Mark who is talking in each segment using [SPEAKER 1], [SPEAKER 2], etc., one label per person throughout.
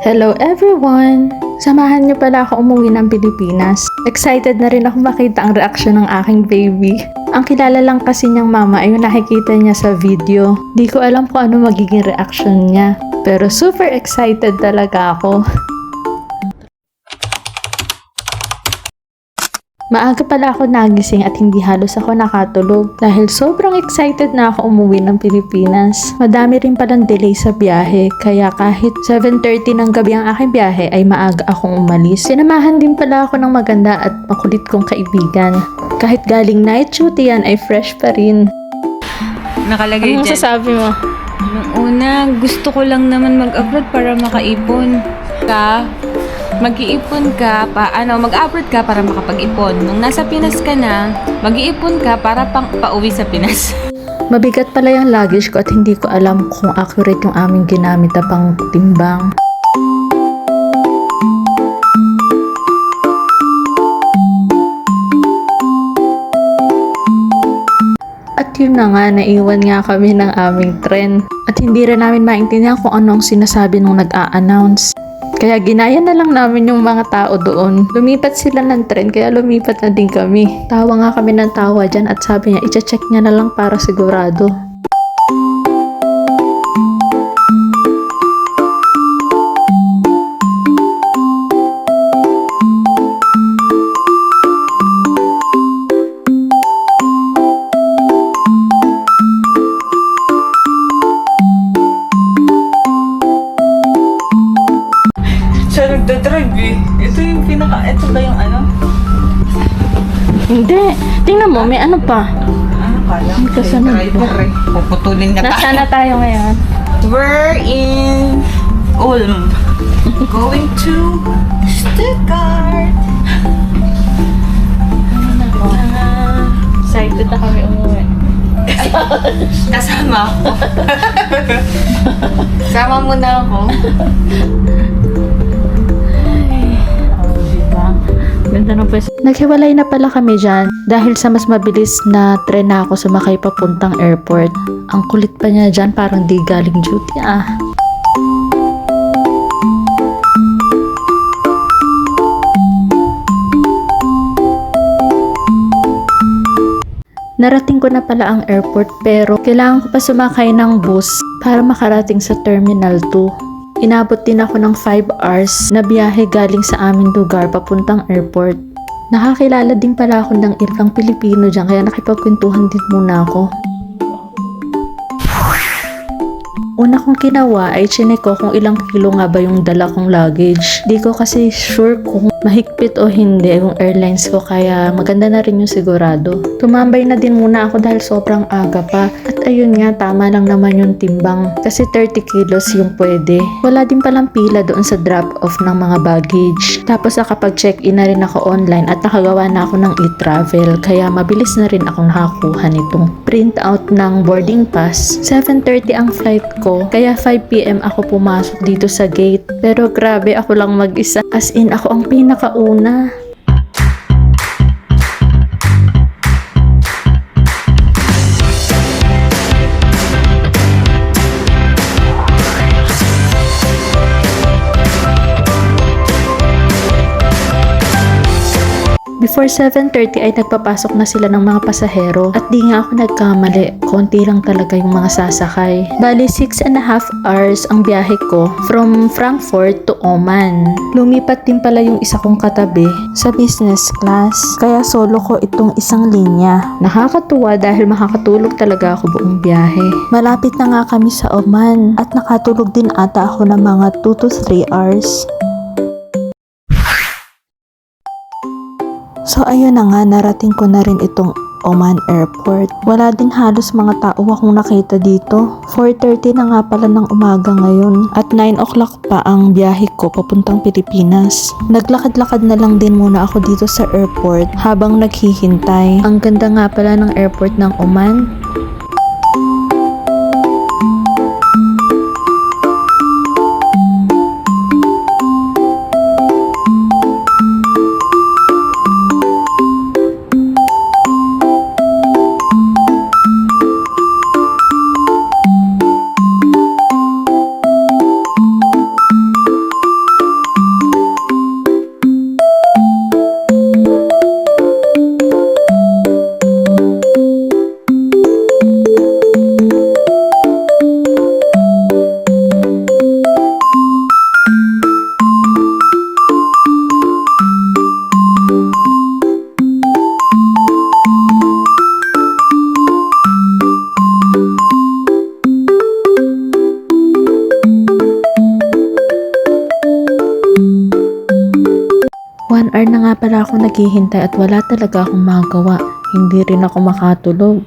[SPEAKER 1] Hello everyone! Samahan niyo pala ako umuwi ng Pilipinas. Excited na rin ako makita ang reaksyon ng aking baby. Ang kilala lang kasi niyang mama ay yung nakikita niya sa video. Di ko alam kung ano magiging reaction niya. Pero super excited talaga ako. Maaga pala ako nagising at hindi halos ako nakatulog dahil sobrang excited na ako umuwi ng Pilipinas. Madami rin palang delay sa biyahe kaya kahit 7.30 ng gabi ang aking biyahe ay maaga akong umalis. Sinamahan din pala ako ng maganda at makulit kong kaibigan. Kahit galing night duty yan ay fresh pa rin.
[SPEAKER 2] Nakalagay
[SPEAKER 1] Anong
[SPEAKER 2] dyan.
[SPEAKER 1] sasabi mo?
[SPEAKER 2] Nung una, gusto ko lang naman mag-abroad para makaipon. Ka, mag-iipon ka, pa, ano, mag-abroad ka para makapag-ipon. Nung nasa Pinas ka na, mag-iipon ka para pang pauwi sa Pinas.
[SPEAKER 1] Mabigat pala yung luggage ko at hindi ko alam kung accurate yung aming ginamit na pang timbang. At yun na nga, naiwan nga kami ng aming tren. At hindi rin namin maintindihan kung anong sinasabi nung nag-a-announce. Kaya ginaya na lang namin yung mga tao doon. Lumipat sila ng tren, kaya lumipat na din kami. Tawa nga kami ng tawa dyan at sabi niya, icha-check niya na lang para sigurado.
[SPEAKER 2] Eh. Ito yung pinaka, ito ba yung ano?
[SPEAKER 1] Hindi. Tingnan mo, may ano pa.
[SPEAKER 2] Ano kala?
[SPEAKER 1] May kasunod
[SPEAKER 2] driver eh. Puputulin na
[SPEAKER 1] Nasaan
[SPEAKER 2] tayo.
[SPEAKER 1] na tayo ngayon?
[SPEAKER 2] We're in Ulm. Going to Stuttgart.
[SPEAKER 1] Excited na kami umuwi.
[SPEAKER 2] Kasama ako. Sama mo na ako.
[SPEAKER 1] Ganda ng pwesto. Naghiwalay na pala kami dyan dahil sa mas mabilis na tren na ako sumakay papuntang airport. Ang kulit pa niya dyan, parang di galing duty ah. Narating ko na pala ang airport pero kailangan ko pa sumakay ng bus para makarating sa Terminal 2. Inabot din ako ng 5 hours na biyahe galing sa aming lugar papuntang airport. Nakakilala din pala ako ng ilang Pilipino dyan kaya nakipagkwentuhan din muna ako. Una kong ginawa ay chinek kung ilang kilo nga ba yung dala kong luggage. Di ko kasi sure kung mahigpit o hindi yung airlines ko kaya maganda na rin yung sigurado. Tumambay na din muna ako dahil sobrang aga pa. At ayun nga, tama lang naman yung timbang. Kasi 30 kilos yung pwede. Wala din palang pila doon sa drop-off ng mga baggage. Tapos nakapag-check-in na rin ako online at nakagawa na ako ng e-travel. Kaya mabilis na rin akong nakakuha nitong printout ng boarding pass. 7.30 ang flight ko, kaya 5pm ako pumasok dito sa gate. Pero grabe ako lang mag-isa. As in, ako ang pinakauna. Before 7.30 ay nagpapasok na sila ng mga pasahero at di nga ako nagkamali, konti lang talaga yung mga sasakay. Bali 6 and a half hours ang biyahe ko from Frankfurt to Oman. Lumipat din pala yung isa kong katabi sa business class, kaya solo ko itong isang linya. Nakakatuwa dahil makakatulog talaga ako buong biyahe. Malapit na nga kami sa Oman at nakatulog din ata ako ng mga 2 to 3 hours. So ayun na nga, narating ko na rin itong Oman Airport. Wala din halos mga tao akong nakita dito. 4.30 na nga pala ng umaga ngayon at 9 o'clock pa ang biyahe ko papuntang Pilipinas. Naglakad-lakad na lang din muna ako dito sa airport habang naghihintay. Ang ganda nga pala ng airport ng Oman. One hour na nga pala ako naghihintay at wala talaga akong magawa. Hindi rin ako makatulog.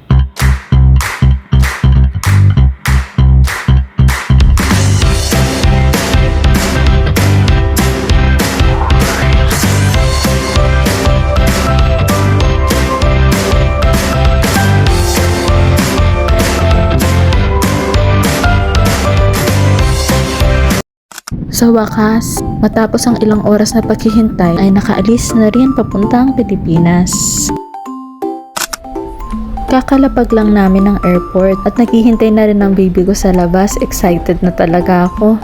[SPEAKER 1] Sa wakas, matapos ang ilang oras na paghihintay ay nakaalis na rin papuntang Pilipinas. Kakalapag lang namin ng airport at naghihintay na rin ang baby ko sa labas. Excited na talaga ako.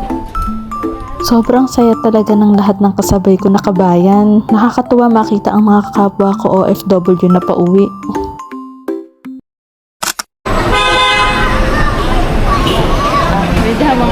[SPEAKER 1] Sobrang saya talaga ng lahat ng kasabay ko na kabayan. Nakakatuwa makita ang mga kapwa ko OFW na pauwi.
[SPEAKER 3] Ha